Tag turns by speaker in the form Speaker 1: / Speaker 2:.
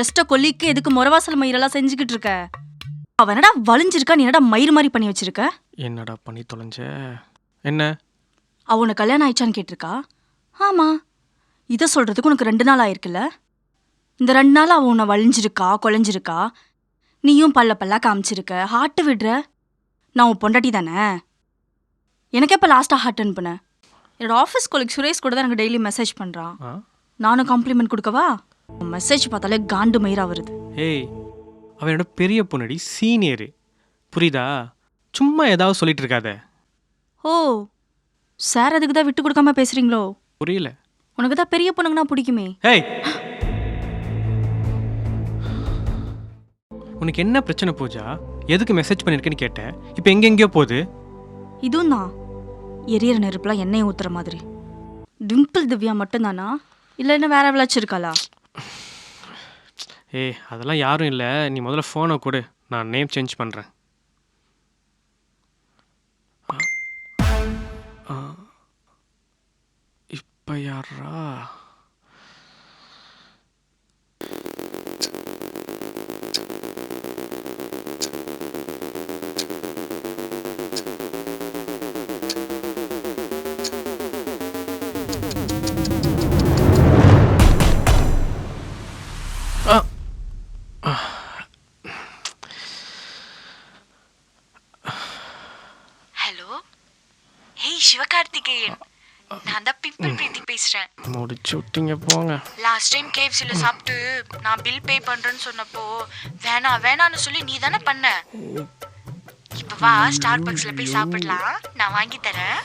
Speaker 1: Just கொல்லிக்கு எதுக்கு முறவாசல் மயிரெல்லாம் செஞ்சுக்கிட்டு இருக்க? அவ என்னடா வலிஞ்சிருக்கா? நீ என்னடா மயிர் மாதிரி பண்ணி வச்சிருக்க?
Speaker 2: என்னடா பண்ணி தொலைஞ்ச? என்ன?
Speaker 1: அவ உனக்கு கல்யாணம் ஆயிடுச்சான்னு கேட்டிருக்கா? ஆமா. இதை சொல்றதுக்கு உனக்கு ரெண்டு நாள் ஆயிருக்குல்ல? இந்த ரெண்டு நாள் அவ உன்னை வலிஞ்சிருக்கா கொலைஞ்சிருக்கா? நீயும் பல்ல பல்லா காமிச்சிருக்க. ஹார்ட்டு விடுற. நான் உன் பொண்டாட்டி தானே? எனக்கு எப்போ லாஸ்ட்டாக ஹார்ட் அனுப்புன. என்னோட ஆஃபீஸ் கொலிக் சுரேஷ் கூட தான் எனக்கு டெய்லி மெசேஜ் பண்ணுறான் நானும் காம்ப்ளிமெண்ட் கொடுக்கவா? மெசேஜ் பார்த்தாலே காண்டு மயிரா வருது.
Speaker 2: ஏய் அவன் என்னோட பெரிய பொண்ணடி சீனியரு. புரியுதா? சும்மா ஏதாவது சொல்லிட்டு இருக்காத.
Speaker 1: ஓ சார் அதுக்கு தான் விட்டு கொடுக்காம பேசுறீங்களோ?
Speaker 2: புரியல.
Speaker 1: உனக்கு தான் பெரிய பொண்ணுங்கன்னா பிடிக்குமே.
Speaker 2: ஏய்! உனக்கு என்ன பிரச்சனை பூஜா? எதுக்கு மெசேஜ் பண்ணியிருக்கேன்னு கேட்டேன். இப்போ எங்கெங்கேயோ போகுது?
Speaker 1: இதுவும் தான் எரியற நெருப்புலாம் எண்ணெய் ஊத்துற மாதிரி. டிம்பிள் திவ்யா மட்டும்தானா? இல்லை என்ன வேற எவ்வளாச்சும் இருக்காளா?
Speaker 2: ஏய் அதெல்லாம் யாரும் இல்லை. நீ முதல்ல ஃபோனை கொடு. நான் நேம் சேஞ்ச் பண்ணுறேன் இப்போ யாரா
Speaker 3: ஹலோ ஹேய் சிவகார்த்திகேயன். நான் தான் பிம்பிள் பிரீத்தி பேசுறேன்.
Speaker 2: முடிச்சு விட்டீங்க போங்க.
Speaker 3: லாஸ்ட் டைம் கேஎஃப்சில சாப்பிட்டு நான் பில் பே பண்றேன்னு சொன்னப்போ வேணாம் வேணாம்னு சொல்லி நீ தானே பண்ண? இப்ப வா ஸ்டார் பக்ஸ்ல போய் சாப்பிடலாம். நான் வாங்கி தரேன்.